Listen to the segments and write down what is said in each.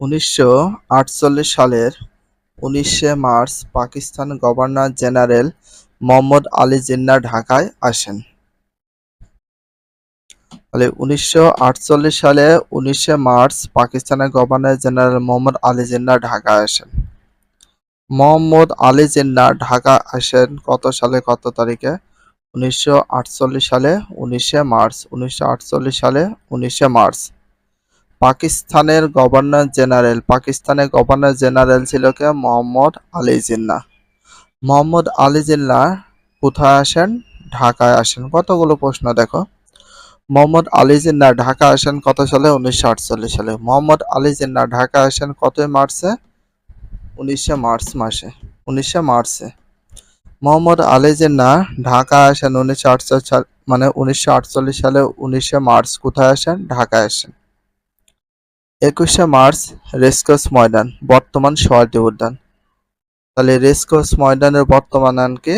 উনিশশো আটচল্লিশ সালের উনিশে March Pakistan governor general Mohammad Ali Jinnah ঢাকায় আসেন। তাহলে উনিশশো আটচল্লিশ সালে উনিশে মার্চ পাকিস্তানের গভর্নর জেনারেল মোহাম্মদ আলী জিন্নাহ ঢাকায় আসেন। মোহাম্মদ আলী জিন্নাহ ঢাকা আসেন কত সালে, কত তারিখে? উনিশশো আটচল্লিশ সালে উনিশে মার্চ, উনিশশো আটচল্লিশ সালে উনিশে মার্চ। পাকিস্তানের গভর্নর জেনারেল, পাকিস্তানের গভর্নর জেনারেল ছিল কে? মোহাম্মদ আলী জিন্না। মোহাম্মদ আলী জিন্নাহ কোথায় আসেন? ঢাকায় আসেন। কতগুলো প্রশ্ন দেখো। মোহাম্মদ আলী জিন্না ঢাকা আসেন কত সালে? উনিশশো আটচল্লিশ সালে। মোহাম্মদ আলী জিন্না ঢাকা আসেন কতই মার্চে? উনিশে মার্চ মাসে। উনিশে মার্চে। মোহাম্মদ আলী জিন্না ঢাকা আসেন উনিশশো মানে উনিশশো আটচল্লিশ সালে উনিশে মার্চ কোথায় আসেন? ঢাকায় আসেন। একুশে মার্চ রেসকোর্স ময়দান, বর্তমান সোয়ার্ডি উদ্যান। তাহলে রেসকোর্স ময়দানের বর্তমান নাম কি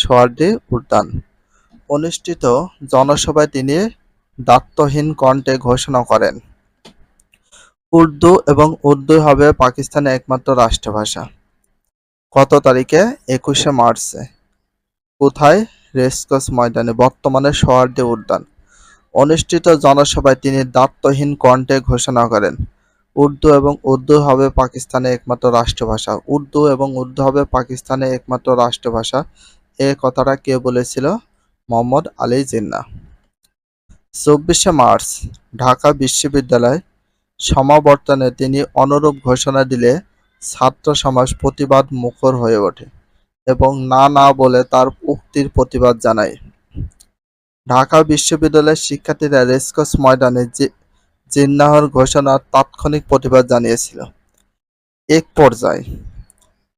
সোয়ার্ডি উদ্যান। অনুষ্ঠিত জনসভায় তিনি দায়িত্বহীন কণ্ঠে ঘোষণা করেন, উর্দু এবং উর্দু হবে পাকিস্তানের একমাত্র রাষ্ট্রভাষা। কত তারিখে? একুশে মার্চে। কোথায়? রেসকোর্স ময়দানে, বর্তমানে সোয়ার্ডি উদ্যান। অনুষ্ঠিত জনসভায় তিনি দায়িত্বহীন কণ্ঠে ঘোষণা করেন, উর্দু এবং উর্দু হবে পাকিস্তানের একমাত্র রাষ্ট্রভাষা। উর্দু এবং উর্দু হবে পাকিস্তানের একমাত্র রাষ্ট্রভাষা। এ কথাটা কে বলেছিল? মোহাম্মদ আলী জিন্নাহ চব্বিশে মার্চ, ঢাকা বিশ্ববিদ্যালয় সমাবর্তনে তিনি অনুরূপ ঘোষণা দিলে ছাত্র সমাজ প্রতিবাদ মুখর হয়ে ওঠে এবং না না বলে তার উক্তির প্রতিবাদ জানায়। ঢাকা বিশ্ববিদ্যালয়ের শিক্ষার্থীরা রেসকোর্স ময়দানে জিন্নাহর ঘোষণার তাৎক্ষণিক প্রতিবাদ জানিয়েছিল। এক পর্যায়ে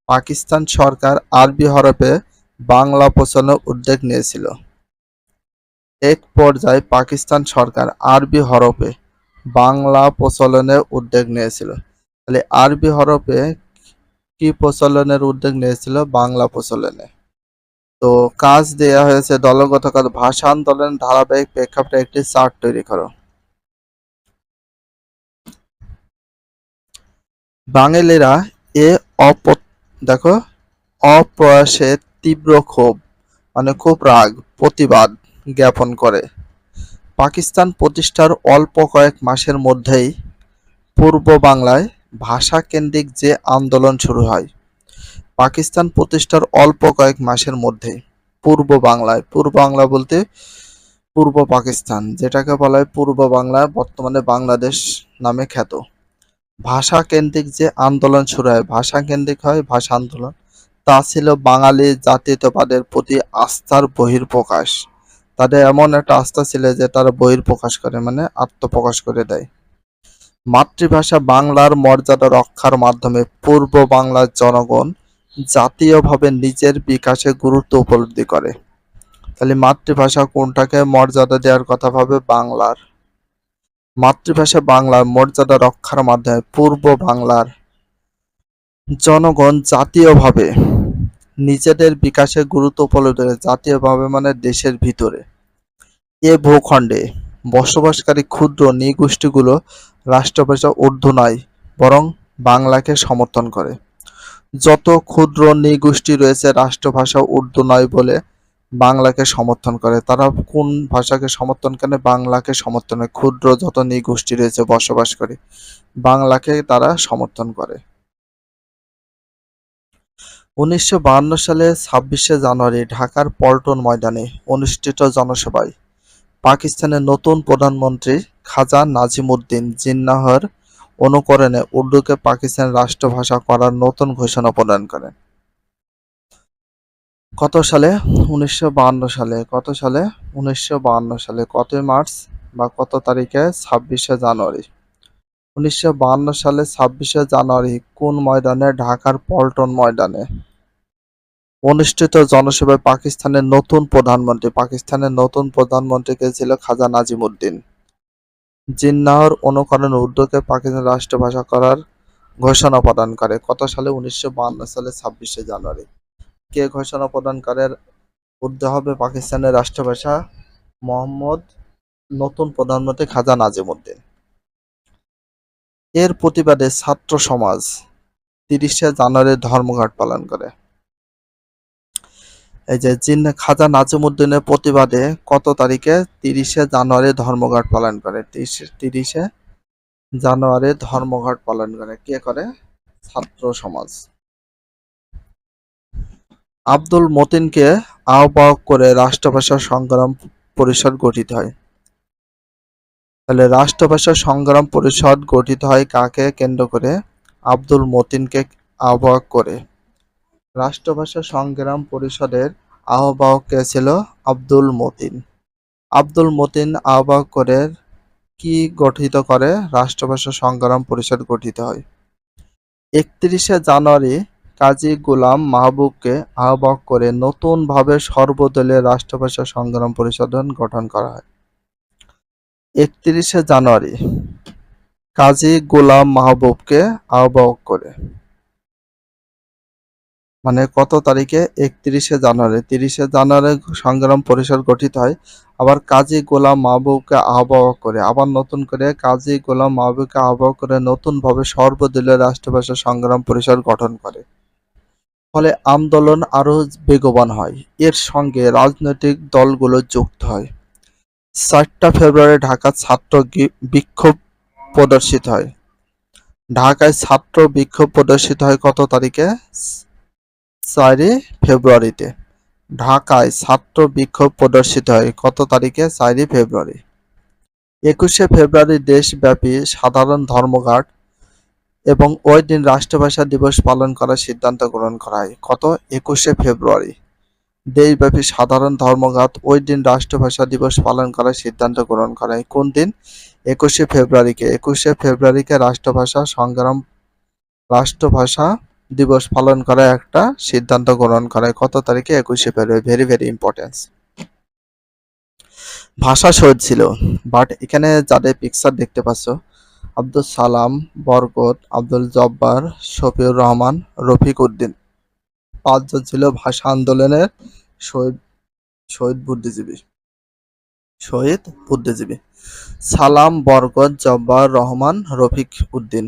পাকিস্তান সরকার আরবি হরফে বাংলা প্রচলনের উদ্যোগ নিয়েছিল। এক পর্যায়ে পাকিস্তান সরকার আরবি হরফে বাংলা প্রচলনের উদ্যোগ নিয়েছিল। তাহলে আরবি হরফে কি প্রচলনের উদ্যোগ নিয়েছিল? বাংলা প্রচলনে। তো কাজ দেয়া হয়েছে দলগত কাজ ভাষা আন্দোলন ধারাবাহিক প্রেক্ষাপটে একটি চার্ট তৈরি করো। বাঙালিরা এ অপ, দেখো, অপ্রয়াসে তীব্র ক্ষোভ মানে খুব রাগ, প্রতিবাদ জ্ঞাপন করে। পাকিস্তান প্রতিষ্ঠার অল্প কয়েক মাসের মধ্যেই পূর্ব বাংলায় ভাষা কেন্দ্রিক যে আন্দোলন শুরু হয় পাকিস্তান প্রতিষ্ঠার অল্প কয়েক মাসের মধ্যে পূর্ব বাংলায়, পূর্ব বাংলা বলতে পূর্ব পাকিস্তান, যেটাকে বলা হয় পূর্ব বাংলা, বর্তমানে বাংলাদেশ নামে খ্যাত। ভাষা কেন্দ্রিক যে আন্দোলন শুরু হয় ভাষা কেন্দ্রিক হয়, ভাষা আন্দোলন, তা ছিল বাঙালি জাতীয়তাবাদের প্রতি আস্থার বহির্প্রকাশ তাদের এমন একটা আস্থা ছিল যে তারা বহির্প্রকাশ করে মানে আত্মপ্রকাশ করে দেয়। মাতৃভাষা বাংলার মর্যাদা রক্ষার মাধ্যমে পূর্ব বাংলার জনগণ জাতীয়ভাবে নিজের বিকাশে গুরুত্ব উপলব্ধি করে। তাহলে মাতৃভাষা কোনটাকে মর্যাদা দেওয়ার কথা ভাবে? বাংলার। মাতৃভাষা বাংলার মর্যাদা রক্ষার মাধ্যমে পূর্ব বাংলার জনগণ জাতীয়ভাবে নিজেদের বিকাশে গুরুত্ব উপলব্ধি করে। জাতীয়ভাবে মানে দেশের ভিতরে। এ ভূখণ্ডে বসবাসকারী ক্ষুদ্র নৃগোষ্ঠীগুলো রাষ্ট্রভাষা উর্দু নয়, বরং বাংলাকে সমর্থন করে। যত ক্ষুদ্র নৃগোষ্ঠী রয়েছে, রাষ্ট্রভাষা উর্দু নয় বলে বাংলাকে সমর্থন করে। তারা কোন ভাষাকে সমর্থন করে? বাংলাকে সমর্থন করে। ক্ষুদ্র যত নৃগোষ্ঠী রয়েছে বসবাস করে, বাংলাকে তারা সমর্থন করে। উনিশশো সালে ছাব্বিশে জানুয়ারি ঢাকার পল্টন ময়দানে অনুষ্ঠিত জনসভায় পাকিস্তানের নতুন প্রধানমন্ত্রী খাজা নাজিমুদ্দিন জিন্নাহর অনুকরণে উর্দুকে পাকিস্তানের রাষ্ট্রভাষা করার নতুন ঘোষণা প্রদান করেন। কত সালে? উনিশশো সালে। কত সালে? উনিশশো সালে। কতই মার্চ বা কত তারিখে? ছাব্বিশে জানুয়ারি। উনিশশো সালে ছাব্বিশে জানুয়ারি কোন ময়দানে? ঢাকার পল্টন ময়দানে। অনুষ্ঠিত জনসভায় পাকিস্তানের নতুন প্রধানমন্ত্রী পাকিস্তানের নতুন প্রধানমন্ত্রী কে ছিল খাজা নাজিমুদ্দিন। জিন্নাহর অনুকরণ উর্দুকে পাকিস্তান রাষ্ট্রভাষা করার ঘোষণা প্রদান করে। কত সালে উনিশশো সালে ছাব্বিশে জানুয়ারি। কে ঘোষণা প্রদান করে? উর্দু হবে পাকিস্তানের রাষ্ট্রভাষা মোহাম্মদ নতুন প্রধানমন্ত্রী খাজা নাজিমুদ্দিন। এর প্রতিবাদে ছাত্র সমাজ তিরিশে জানুয়ারি ধর্মঘট পালন করে। এই যে জিন খাজা নাজিমুদ্দিনের প্রতিবাদে কত তারিখে? তিরিশে জানুয়ারি ধর্মঘট পালন করে। তিরিশে জানুয়ারি ধর্মঘট পালন করে। কে করে? ছাত্র সমাজ। আব্দুল মতিনকে আহ্বায়ক করে রাষ্ট্রভাষা সংগ্রাম পরিষদ গঠিত হয়। তাহলে রাষ্ট্রভাষা সংগ্রাম পরিষদ গঠিত হয় কাকে? কেন্দ্র করে আব্দুল মতিনকে আহ্বায়ক করে। রাষ্ট্রভাষা সংগ্রাম পরিষদের আহ্বায়ক ছিল আব্দুল মতিন। আব্দুল মতিন আহ্বায়ক করে কি গঠিত করে? রাষ্ট্রভাষা সংগ্রাম পরিষদ গঠিত হয়। একত্রিশে জানুয়ারি কাজী গোলাম মাহবুবকে আহ্বায়ক করে নতুনভাবে সর্বদলীয় রাষ্ট্রভাষা সংগ্রাম পরিষদ গঠন করা হয়। একত্রিশে জানুয়ারি কাজী গোলাম মাহবুবকে আহ্বায়ক করে। মানে কত তারিখে? একত্রিশে জানুয়ারি। তিরিশে জানুয়ারি সংগ্রাম পরিষদ গঠিত হয়। আবার কাজী গোলাম মাহবুবকে আহ্বায়ক করে, আবার নতুন করে কাজী গোলাম মাহবুবকে আহ্বায়ক করে নতুনভাবে সর্বদলীয় রাষ্ট্রভাষা সংগ্রাম পরিষদ গঠন করে। ফলে আন্দোলন আরও বেগবান হয়। এর সঙ্গে রাজনৈতিক দলগুলো যুক্ত হয়। চারটা ফেব্রুয়ারি ঢাকা ছাত্র বিক্ষোভ প্রদর্শিত হয়। ঢাকায় ছাত্র বিক্ষোভ প্রদর্শিত হয় কত তারিখে? চারই ফেব্রুয়ারিতে। ঢাকায় ছাত্র বিক্ষোভ প্রদর্শিত হয়। কত তারিখে? চারই ফেব্রুয়ারি। একুশে ফেব্রুয়ারি দেশব্যাপী সাধারণ ধর্মঘট এবং ওই দিন রাষ্ট্রভাষা দিবস পালন করার সিদ্ধান্ত গ্রহণ করা হয়। কত? একুশে ফেব্রুয়ারি। দেশব্যাপী সাধারণ ধর্মঘট ওই দিন রাষ্ট্রভাষা দিবস পালন করার সিদ্ধান্ত গ্রহণ করা হয়। কোন দিন? একুশে ফেব্রুয়ারিকে। একুশে ফেব্রুয়ারিকে রাষ্ট্রভাষা সংগ্রাম, রাষ্ট্রভাষা দিবস পালন করা একটা সিদ্ধান্ত গ্রহণ করা কত তারিখে? একুশে ফেব্রুয়ারি। ভেরি ভেরি ইম্পর্টেন্স ভাষা শহীদ ছিল বাট এখানে যাদের পিকচার দেখতে পাচ্ছ, আব্দুল সালাম, বরকত, আব্দুল জব্বার, শফিউর রহমান, রফিক উদ্দিন, পাঁচজন ছিল ভাষা আন্দোলনের শহীদ শহীদ বুদ্ধিজীবী শহীদ বুদ্ধিজীবী। সালাম, বরকত, জব্বার, রহমান, রফিক উদ্দিন।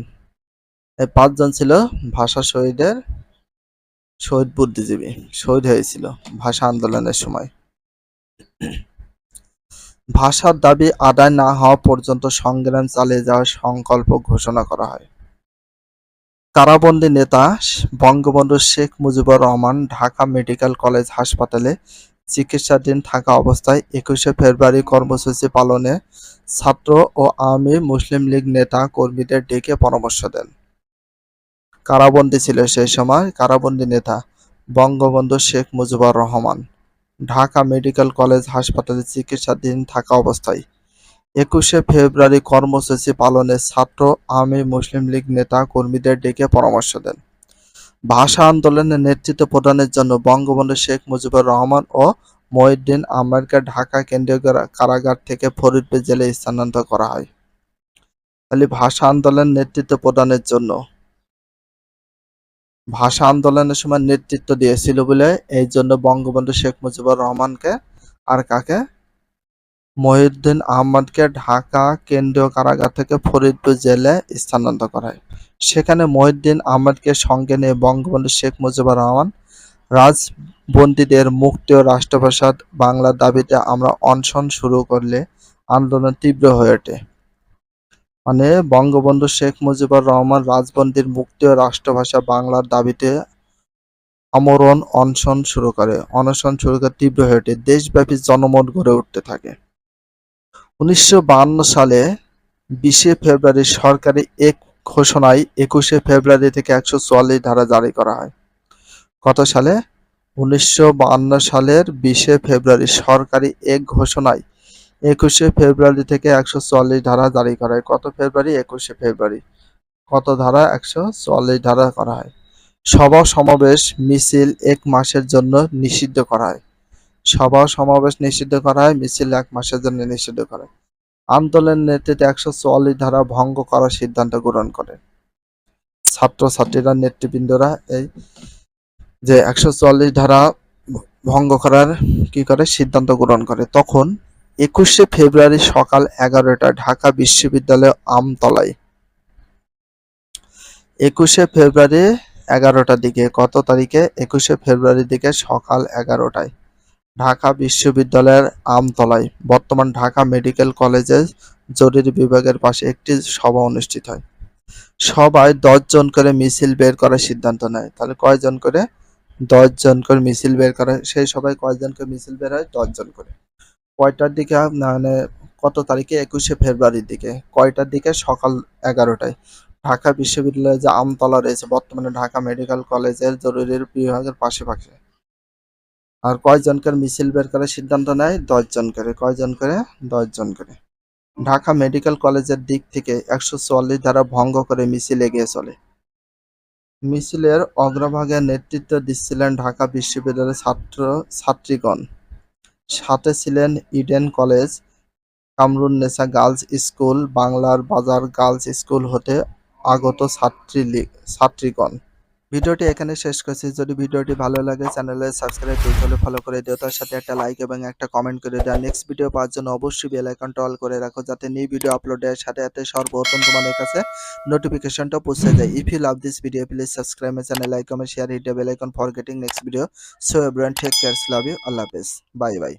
পাঁচজন ছিল ভাষা শহীদের, শহীদ বুদ্ধিজীবী, শহীদ হয়েছিল ভাষা আন্দোলনের সময়। ভাষার দাবি আদায় না হওয়া পর্যন্ত সংগ্রাম চালিয়ে যাওয়ার সংকল্প ঘোষণা করা হয়। কারাবন্দী নেতা বঙ্গবন্ধু শেখ মুজিবুর রহমান ঢাকা মেডিকেল কলেজ হাসপাতালে চিকিৎসাধীন থাকা অবস্থায় একুশে ফেব্রুয়ারি কর্মসূচি পালনে ছাত্র ও আওয়ামী মুসলিম লীগ নেতা কর্মীদের ডেকে পরামর্শ দেন। কারাবন্দী ছিল সেই সময়। কারাবন্দী নেতা বঙ্গবন্ধু শেখ মুজিবুর রহমান। ঢাকা মেডিকেল কলেজ হাসপাতালে চিকিৎসাধীন থাকা অবস্থায় একুশে ফেব্রুয়ারি কর্মসূচি পালনে ছাত্র আওয়ামী মুসলিম লীগ নেতা কর্মীদের ডেকে পরামর্শ দেন। ভাষা আন্দোলনের নেতৃত্ব প্রদানের জন্য বঙ্গবন্ধু শেখ মুজিবুর রহমান ও মহিউদ্দিন আহমেদকে ঢাকা কেন্দ্রীয় কারাগার থেকে ফরিদপুর জেলে স্থানান্তর করা হয়। তাহলে ভাষা আন্দোলনের নেতৃত্ব প্রদানের জন্য ভাষা আন্দোলনের সময় নেতৃত্ব দিয়েছিল বলে এই জন্য বঙ্গবন্ধু শেখ মুজিবুর রহমানকে আর কাকে? মহিউদ্দিন আহমদকে ঢাকা কেন্দ্রীয় কারাগার থেকে ফরিদপুর জেলে স্থানান্তর করায় সেখানে মহিউদ্দিন আহমদকে সঙ্গে নিয়ে বঙ্গবন্ধু শেখ মুজিবুর রহমান রাজবন্দীদের মুক্তি ও রাষ্ট্রভাষা বাংলার দাবিতে আমরা অনশন শুরু করলে আন্দোলন তীব্র হয়ে ওঠে। মানে বঙ্গবন্ধু শেখ মুজিবুর রহমান রাজবন্দির মুক্তি ও রাষ্ট্রভাষা বাংলার দাবিতে আমরণ, অনশন শুরু করে। অনশন শুরু করে তীব্র হয়ে ওঠে দেশব্যাপী জনমত গড়ে উঠতে থাকে। উনিশশো সালে বিশে ফেব্রুয়ারি সরকারি এক ঘোষণায় একুশে ফেব্রুয়ারি থেকে একশো চুয়াল্লিশ ধারা জারি করা হয়। কত সালে? উনিশশো সালের বিশে ফেব্রুয়ারি সরকারি এক ঘোষণায় একুশে ফেব্রুয়ারি থেকে একশো চুয়াল্লিশ ধারা জারি করা হয়। কত ফেব্রুয়ারি? একুশে ফেব্রুয়ারি। কত ধারা? একশো চুয়াল্লিশ ধারা করা হয়। সভা সমাবেশ মিছিল এক মাসের জন্য নিষিদ্ধ করা হয়। সভা সমাবেশ নিষিদ্ধ করা হয়, মিছিল এক মাসের জন্য নিষিদ্ধ করা হয়। আন্দোলনের নেতৃত্বে একশো চুয়াল্লিশ ধারা ভঙ্গ করার সিদ্ধান্ত গ্রহণ করে। ছাত্র ছাত্রীরা নেতৃবৃন্দরা এই যে একশো চুয়াল্লিশ ধারা ভঙ্গ করার কি করে? সিদ্ধান্ত গ্রহণ করে। তখন একুশে ফেব্রুয়ারি সকাল এগারোটা ঢাকা বিশ্ববিদ্যালয় আমতলায়। একুশে ফেব্রুয়ারি এগারোটার দিকে, কত তারিখে? একুশে ফেব্রুয়ারির দিকে সকাল এগারোটায় ঢাকা বিশ্ববিদ্যালয়ের আমতলায়। বর্তমান ঢাকা মেডিকেল কলেজের জরুরি বিভাগের পাশে একটি সভা অনুষ্ঠিত হয়। সবাই জন করে মিছিল বের করার সিদ্ধান্ত নেয়। তাহলে কয়জন করে? জন করে মিছিল বের করে। সেই সবাই কয়জন করে মিছিল বের হয়? জন করে। কয়টার দিকে মানে কত তারিখে? একুশে ফেব্রুয়ারির দিকে। কয়টার দিকে? সকাল এগারোটায়। ঢাকা বিশ্ববিদ্যালয়ে যে আমতলা রয়েছে, বর্তমানে ঢাকা মেডিকেল কলেজের জরুরি বিভাগের পাশে পাশে আর কয়জনকার মিছিল বের করার সিদ্ধান্ত নেয়? জন করে। কয়জন করে? জন করে। ঢাকা মেডিকেল কলেজের দিক থেকে একশো চুয়াল্লিশ ধারা ভঙ্গ করে মিছিল এগিয়ে চলে। মিছিলের অগ্রভাগে নেতৃত্ব দিচ্ছিলেন ঢাকা বিশ্ববিদ্যালয়ের ছাত্র, ছাত্রীগণ। সাথে ছিলেন Eden college Kamrunnesa girls school, বাংলার বাজার গার্লস স্কুল হতে আগত ছাত্রী ছাত্রীগণ। ভিডিওটি এখানে শেষ করছি। যদি ভিডিওটি ভালো লাগে, চ্যানেলে সাবস্ক্রাইব হলে ফলো করে দিও। তার সাথে একটা লাইক এবং একটা কমেন্ট করে দেওয়া নেক্সট ভিডিও পাওয়ার জন্য অবশ্যই বেল আইকনটা অল করে রাখো, যাতে নিউ ভিডিও আপলোডের সাথে সাথে সর্বপ্রথম তোমাদের কাছে নোটিফিকেশনটা পৌঁছে যায়। If you love this video please subscribe my channel comment share hit the bell icon for getting next video so everyone take cares love you আল্লাহ হাফেজ বাই বাই